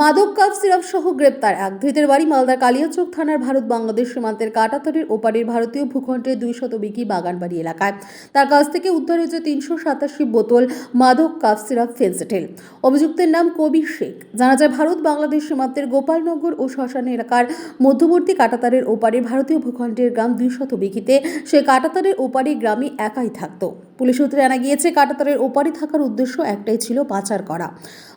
মাদক cough syrup সহ গ্রেপ্তার। এক ধৃতের বাড়ি মালদার কালিয়াচক থানার ভারত বাংলাদেশ সীমান্তের কাটাতরের ওপারের ভারতীয় ভূখণ্ডের দুই শতবিঘি বাগানবাড়ি এলাকায়। তার কাছ থেকে উদ্ধার হয়েছে তিনশো সাতাশি বোতল মাদক কাপ সিরাপ ফেন্সিটিল অভিযুক্তের নাম কবির শেখ। জানা যায়, ভারত বাংলাদেশ সীমান্তের গোপালনগর ও শ্মশান এলাকার মধ্যবর্তী কাটাতারের ওপারে ভারতীয় ভূখণ্ডের গ্রাম দুই শতবিঘিতে। সে কাটাতারের ওপারে গ্রামে একাই থাকতো। পুলিশ সূত্রে জানা গিয়েছে, কাটাতারের ওপারে থাকার উদ্দেশ্য একটাই ছিল পাচার করা।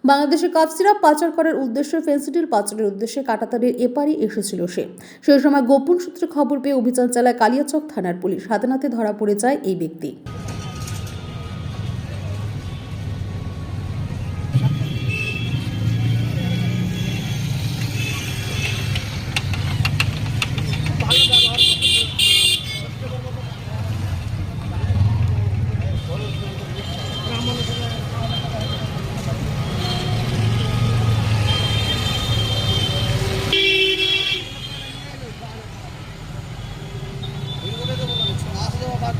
বাংলাদেশে কাপ সিরাপ পাচার করার উদ্দেশ্যে ফেন্সিডিল পাচারের উদ্দেশ্যে কাটাতারের এপারে এসেছিল সে। সেই সময় গোপন সূত্রে খবর পেয়ে অভিযান চালায় কালিয়াচক থানার পুলিশ। হাতে ধরা পড়ে যায় এই ব্যক্তি। না।